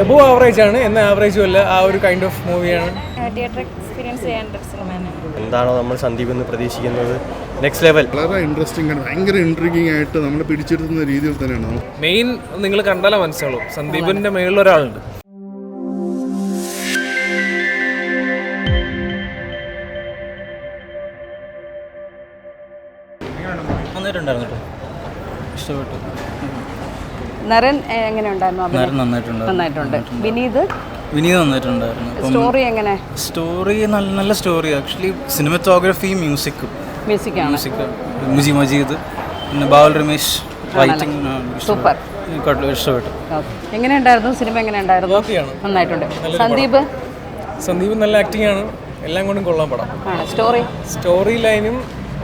Above average ആണ്. എന്ന ആവറേജും അല്ല. ആ ഒരു കൈൻഡ് ഓഫ് മൂവിയാണ് തിയേറ്റർ എക്സ്പീരിയൻസ് ചെയ്യേണ്ട ഒരു സിനിമയാണ് എന്താണോ നമ്മൾ സന്ദീപ് എന്ന് പ്രതീക്ഷിക്കുന്നത്. നെക്സ്റ്റ് ലെവൽ വളരെ ഇൻട്രസ്റ്റിംഗ് ആണ്. ഭയങ്കര ഇൻട്രിഗിങ് ആയിട്ട് നമ്മൾ പിടിച്ചെടുത്തുന്ന രീതിയിൽ തന്നെയാണ്. മെയിൻ നിങ്ങൾ കണ്ടാലേ മനസ്സിലാവും സന്ദീപിന്റെ മേളിൽ ഒരാളുണ്ട്. നന്നായിട്ടുണ്ടായിരുന്നു കേട്ടോ. ഇഷ്ടപ്പെട്ടു. നരൻ എങ്ങനെ ഉണ്ടായിരുന്നു നന്നായിട്ടുണ്ട്. നന്നായിട്ടുണ്ട്. വിനീത്? വിനീത് നന്നായിട്ടുണ്ടായിരുന്നു. സ്റ്റോറി എങ്ങനെ? സ്റ്റോറി നല്ല നല്ല സ്റ്റോറി ആക്ച്വലി സിനിമറ്റോഗ്രഫി മ്യൂസിക്കും മ്യൂസിക്കാണ് മ്യൂസിക് മുജി മജീദ് പിന്നെ ബാബുൽ രമേശ് റൈറ്റിംഗ് സൂപ്പർ ഇഷ്ടപ്പെട്ടു. എങ്ങനെ ഉണ്ടായിരുന്നു? സിനിമ എങ്ങനെ ഉണ്ടായിരുന്നു? നന്നായിട്ടുണ്ട്. സന്ദീപ്? സന്ദീപ് നല്ല ആക്ടിംഗ് ആണ്. എല്ലാം കൊണ്ടും കൊള്ളാൻ പടം. സ്റ്റോറി സ്റ്റോറി ലൈനും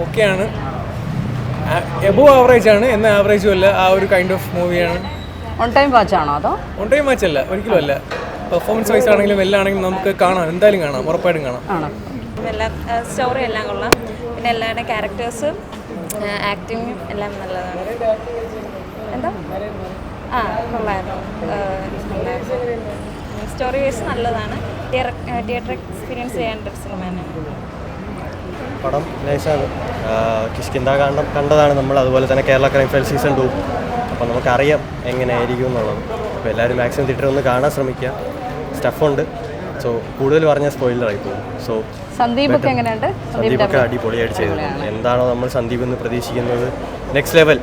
ഒക്കെയാണ് എബോ ആവറേജ് ആണ്. എന്ന ആവറേജും അല്ല. ആ ഒരു കൈൻഡ് ഓഫ് മൂവിയാണ് ഓൺ ടൈം വാച്ച് ആണോ അതോ? ഓൺ ടൈം വാച്ച് അല്ല. ഒരിക്കലും അല്ല. പെർഫോമൻസ് വൈസ് ആണെങ്കിലും എല്ലാം ആണെങ്കിലും നമുക്ക് കാണാം. എന്തായാലും കാണാം. ഉറപ്പായിട്ടും കാണാം. ആണോ? എല്ലാം സ്റ്റോറി എല്ലാം കൊള്ളാം. പിന്നെ എല്ലാവരുടെ ക്യാരക്ടേഴ്സും ആക്ടിങ്ങും എല്ലാം നല്ലതാണ്. എന്താ? ആ കൊള്ളായിരുന്നു സ്റ്റോറി വൈസ് നല്ലതാണ്. തിയേറ്റർ എക്സ്പീരിയൻസ് ചെയ്യേണ്ട ഒരു സിനിമയാണ് പടം നൈസാണ് കിഷ്കിന്ത കാണ്ടം കണ്ടതാണ് നമ്മൾ. അതുപോലെ തന്നെ Kerala crime file season two. അപ്പോൾ നമുക്കറിയാം എങ്ങനെയായിരിക്കും എന്നുള്ളത്. അപ്പോൾ എല്ലാവരും മാക്സിമം തിയേറ്റർ ഒന്ന് കാണാൻ ശ്രമിക്കുക. സ്റ്റഫുണ്ട്. സോ കൂടുതൽ പറഞ്ഞ സ്പോയിലറായി പോകും സോ സന്ദീപ് ഒക്കെ എങ്ങനെയുണ്ട്? സന്ദീപൊക്കെ അടിപൊളിയായിട്ട് ചെയ്തു. എന്താണോ നമ്മൾ സന്ദീപ് എന്ന് പ്രതീക്ഷിക്കുന്നത്. നെക്സ്റ്റ് ലെവൽ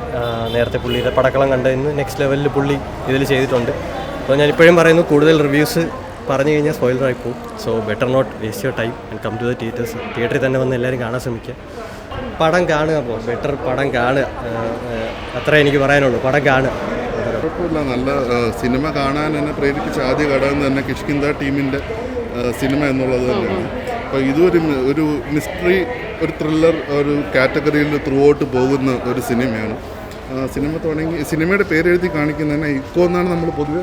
നേരത്തെ പുള്ളിയുടെ പടക്കളം കണ്ടതിന് നെക്സ്റ്റ് ലെവലിൽ പുള്ളി ഇതിൽ ചെയ്തിട്ടുണ്ട്. അപ്പോൾ ഞാൻ ഇപ്പോഴും പറയുന്നു കൂടുതൽ റിവ്യൂസ് പറഞ്ഞു കഴിഞ്ഞാൽ സ്പോയിലറായി പോകും so better not waste your time and come to the theatres തിയേറ്ററിൽ തന്നെ വന്ന് എല്ലാവരും കാണാൻ ശ്രമിക്കുക. പടം കാണുക അപ്പോൾ ബെറ്റർ പടം കാണുക. അത്ര എനിക്ക് പറയാനുള്ളൂ. പടം കാണുക. കുഴപ്പമില്ല. നല്ല സിനിമ കാണാൻ എന്നെ പ്രേരിപ്പിച്ച ആദ്യ ഘടകം തന്നെ കിഷ്കിന്ദ ടീമിന്റെ സിനിമ എന്നുള്ളത് തന്നെയാണ്. അപ്പോൾ ഇതൊരു ഒരു മിസ്റ്ററി ഒരു ത്രില്ലർ ഒരു കാറ്റഗറിയിൽ ത്രൂ ഔട്ട് പോകുന്ന ഒരു സിനിമയാണ്. സിനിമ തുടങ്ങി സിനിമയുടെ പേരെഴുതി കാണിക്കുന്നതിനെ ഇക്കോ എന്നാണ് നമ്മൾ പൊതുവെ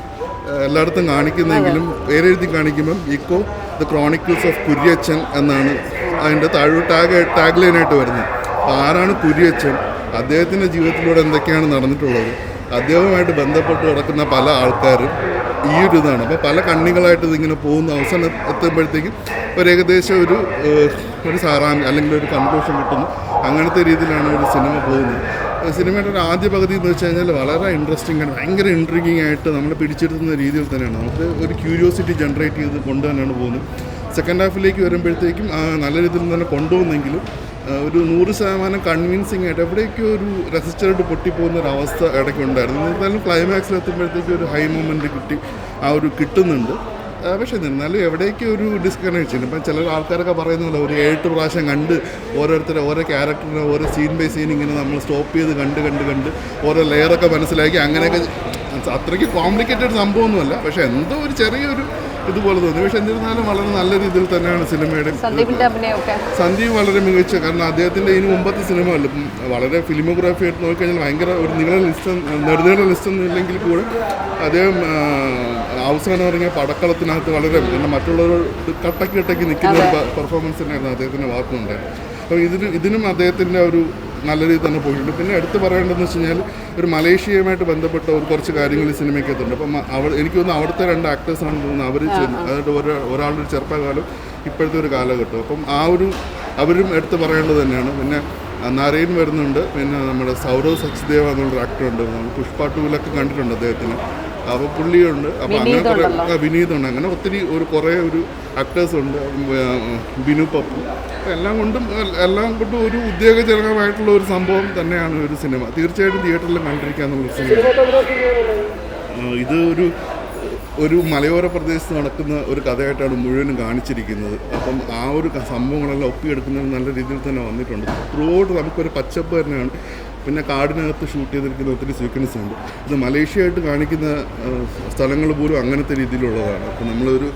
എല്ലായിടത്തും കാണിക്കുന്നതെങ്കിലും പേരെഴുതി കാണിക്കുമ്പം Eko the chronicles of Kuriachan എന്നാണ് അതിന്റെ താഴെ ടാഗ് ടാഗ് ലൈനായിട്ട് വരുന്നത്. അപ്പോൾ ആരാണ് കുര്യച്ചൻ അദ്ദേഹത്തിന്റെ ജീവിതത്തിലൂടെ എന്തൊക്കെയാണ് നടന്നിട്ടുള്ളത്? അദ്ദേഹവുമായിട്ട് ബന്ധപ്പെട്ട് കിടക്കുന്ന പല ആൾക്കാരും ഈ ഒരു ഇതാണ്. അപ്പോൾ പല കണ്ണികളായിട്ട് ഇതിങ്ങനെ പോകുന്ന. അവസാനം എത്തുമ്പോഴത്തേക്കും ഒരു ഏകദേശം ഒരു ഒരു സാറാമ്യം അല്ലെങ്കിൽ ഒരു കൺക്ലൂഷൻ കിട്ടുന്നു. അങ്ങനത്തെ രീതിയിലാണ് ഒരു സിനിമ പോകുന്നത്. സിനിമയുടെ ഒരു ആദ്യ പകുതി എന്ന് വെച്ച് കഴിഞ്ഞാൽ വളരെ ഇൻട്രസ്റ്റിംഗ് ആണ്. ഭയങ്കര ഇൻട്രിഗിങ് ആയിട്ട് നമ്മളെ പിടിച്ചെടുത്തുന്ന രീതിയിൽ തന്നെയാണ്. നമുക്ക് ഒരു ക്യൂരിയോസിറ്റി ജനറേറ്റ് ചെയ്ത് കൊണ്ടു തന്നെയാണ് പോകുന്നത് സെക്കൻഡ് ഹാഫിലേക്ക് വരുമ്പോഴത്തേക്കും നല്ല രീതിയിൽ തന്നെ കൊണ്ടുപോകുന്നെങ്കിലും ഒരു നൂറ് ശതമാനം കൺവിൻസിങ് ആയിട്ട് എവിടെയൊക്കെയോ ഒരു രസിച്ചായിട്ട് പൊട്ടിപ്പോകുന്ന ഒരു അവസ്ഥ ഇടയ്ക്ക് ഉണ്ടായിരുന്നു എന്തായാലും ക്ലൈമാക്സിൽ എത്തുമ്പോഴത്തേക്കും ഒരു ഹൈ മൊമെന്റ് കിട്ടി. ആ ഒരു കിട്ടുന്നുണ്ട്. പക്ഷേ എന്നാലും എവിടേക്കും ഒരു ഡിസ്കണക്ഷൻ ഇപ്പം ചില ആൾക്കാരൊക്കെ പറയുന്ന പോലെ ഒരു ഏഴ് പ്രാവശ്യം കണ്ട് ഓരോരുത്തരെ ഓരോ ക്യാരക്ടറിനെ ഓരോ സീൻ ബൈ സീൻ ഇങ്ങനെ നമ്മൾ സ്റ്റോപ്പ് ചെയ്ത് കണ്ട് കണ്ട് കണ്ട് ഓരോ ലെയറൊക്കെ മനസ്സിലാക്കി അങ്ങനെയൊക്കെ അത്രയ്ക്ക് കോംപ്ലിക്കേറ്റഡ് സംഭവമൊന്നുമല്ല. പക്ഷെ എന്തോ ഒരു ചെറിയൊരു ഇതുപോലെ തോന്നി. പക്ഷെ എന്നിരുന്നാലും വളരെ നല്ല രീതിയിൽ തന്നെയാണ് സിനിമയുടെ സന്ദീപ് വളരെ മികച്ച. കാരണം അദ്ദേഹത്തിന്റെ ഇതിന് മുമ്പത്തെ സിനിമകളിൽ വളരെ ഫിലിമോഗ്രാഫി ആയിട്ട് നോക്കിക്കഴിഞ്ഞാൽ ഭയങ്കര ഒരു നീള ലിസ്റ്റ് നെടുനീള ലിസ്റ്റ് ഒന്നും ഇല്ലെങ്കിൽ കൂടെ അദ്ദേഹം അവസാനം ഇറങ്ങിയ പടക്കളത്തിനകത്ത് വളരെ പിന്നെ മറ്റുള്ളവരോട് കട്ടക്ക് കട്ടക്ക് നിൽക്കുന്ന ഒരു പെർഫോമൻസ് തന്നെയായിരുന്നു അദ്ദേഹത്തിന്റെ ഭാഗത്തുനിന്നുണ്ടായത്. അപ്പോൾ ഇതിന് ഇതിനും അദ്ദേഹത്തിന്റെ ഒരു നല്ല രീതിയിൽ തന്നെ പോയിട്ടുണ്ട്. പിന്നെ എടുത്ത് പറയേണ്ടതെന്ന് വെച്ച് കഴിഞ്ഞാൽ ഒരു മലേഷ്യയുമായിട്ട് ബന്ധപ്പെട്ട ഒരു കുറച്ച് കാര്യങ്ങൾ ഈ സിനിമയ്ക്കകത്തുണ്ട്. അപ്പം അവ എനിക്ക് തോന്നുന്നു അവിടുത്തെ രണ്ട് ആക്ടേഴ്സാണ് തോന്നുന്നത് അവർ അതായത് ഒരാ ഒരാളുടെ ഒരു ചെറുപ്പകാലം ഇപ്പോഴത്തെ ഒരു കാലഘട്ടം. അപ്പം ആ ഒരു അവരും എടുത്ത് പറയേണ്ടത് തന്നെയാണ്. പിന്നെ നരയൻ വരുന്നുണ്ട്. പിന്നെ നമ്മുടെ സൗരവ് സച്ദേവ എന്നുള്ളൊരു ആക്ടറുണ്ട് നമ്മൾ പുഷ്പ ടൂലൊക്കെ കണ്ടിട്ടുണ്ട് അദ്ദേഹത്തിന്. അപ്പോൾ പുള്ളിയുണ്ട്. അപ്പോൾ അങ്ങനത്തെ വിനീതുണ്ട്. അങ്ങനെ ഒത്തിരി ഒരു കുറേ ഒരു ആക്ടേഴ്സ് ഉണ്ട്. ബിനു പപ്പു. എല്ലാം കൊണ്ടും എല്ലാം കൊണ്ടും ഒരു ഉദ്യോഗജനകമായിട്ടുള്ള ഒരു സംഭവം തന്നെയാണ് ഒരു സിനിമ. തീർച്ചയായിട്ടും തിയേറ്ററിൽ കണ്ടിരിക്കുക എന്നുള്ള സിനിമ ഇത് ഒരു ഒരു മലയോര പ്രദേശത്ത് നടക്കുന്ന ഒരു കഥയായിട്ടാണ് മുഴുവനും കാണിച്ചിരിക്കുന്നത്. അപ്പം ആ ഒരു സംഭവങ്ങളെല്ലാം ഒപ്പിയെടുക്കുന്നത് നല്ല രീതിയിൽ തന്നെ വന്നിട്ടുണ്ട്. ത്രൂ ഔട്ട് നമുക്കൊരു പച്ചപ്പ് തന്നെയാണ്. പിന്നെ കാടിനകത്ത് ഷൂട്ട് ചെയ്തിരിക്കുന്ന ഒത്തിരി സീക്വൻസ് ഉണ്ട്. ഇത് മലേഷ്യയായിട്ട് കാണിക്കുന്ന സ്ഥലങ്ങൾ പോലും അങ്ങനത്തെ രീതിയിലുള്ളതാണ്. അപ്പോൾ നമ്മളൊരു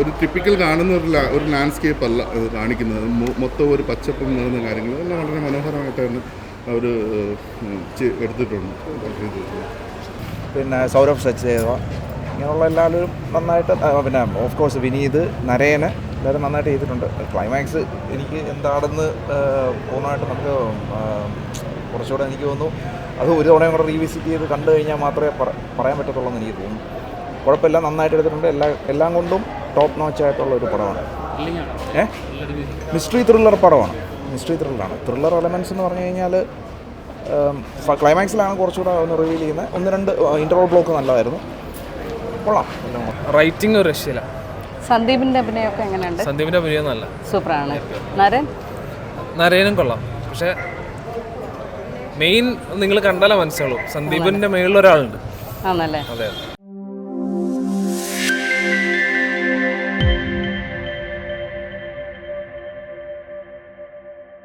ഒരു ടിപ്പിക്കൽ കാണുന്ന ഒരു ഒരു ലാൻഡ്സ്കേപ്പ് അല്ല കാണിക്കുന്നത്. മൊത്തം ഒരു പച്ചപ്പും നിറഞ്ഞ കാര്യങ്ങൾ. എല്ലാം വളരെ മനോഹരമായിട്ടാണ് അവർ എടുത്തിട്ടുണ്ട്. പിന്നെ സൗരഭ് സച്ചേവ. ഇങ്ങനെയുള്ള എല്ലാവരും നന്നായിട്ട് പിന്നെ ഓഫ് കോഴ്സ് വിനീത് നരേന് എല്ലാവരും നന്നായിട്ട് ചെയ്തിട്ടുണ്ട്. ക്ലൈമാക്സ് എനിക്ക് എന്താണെന്ന് പൂർണമായിട്ട് നമുക്ക് കുറച്ചുകൂടെ എനിക്ക് തോന്നുന്നു അത് ഒരു തവണയും കൂടെ റീവിസിറ്റ് ചെയ്ത് കണ്ടു കഴിഞ്ഞാൽ മാത്രമേ പറ- പറയാൻ പറ്റത്തുള്ളൂ എന്ന് എനിക്ക് തോന്നുന്നു. കുഴപ്പമില്ല നന്നായിട്ട് എടുത്തിട്ടുണ്ട്. എല്ലാ എല്ലാം കൊണ്ടും ടോപ്പ് നോച്ച് ആയിട്ടുള്ള ഒരു പടമാണ്. ഏ? മിസ്റ്ററി ത്രില്ലർ പടമാണ്. മിസ്റ്ററി ത്രില്ലറാണ് ത്രില്ലർ എലമെൻസ് എന്ന് പറഞ്ഞു കഴിഞ്ഞാൽ ക്ലൈമാക്സിലാണ് കുറച്ചുകൂടെ ഒന്ന് റിവീൽ ചെയ്യുന്നത്. ഒന്ന് രണ്ട് ഇന്റർവൽ ബ്ലോക്ക് നല്ലതായിരുന്നു. കൊള്ളാം. റൈറ്റിംഗ് ഒരു രക്ഷയില്ല. സന്ദീപിന്റെ അഭിനയമൊക്കെ എങ്ങനെയുണ്ട്? സന്ദീപിന്റെ അഭിനയം നല്ല. സൂപ്പറാണ് നരൻ? നരേനും കൊള്ളാം. പക്ഷെ മെയിൻ നിങ്ങൾ കണ്ടാലേ മനസ്സിലാവും സന്ദീപിന്റെ മേളിൽ ഒരാളുണ്ട് ആണല്ലേ അതെ.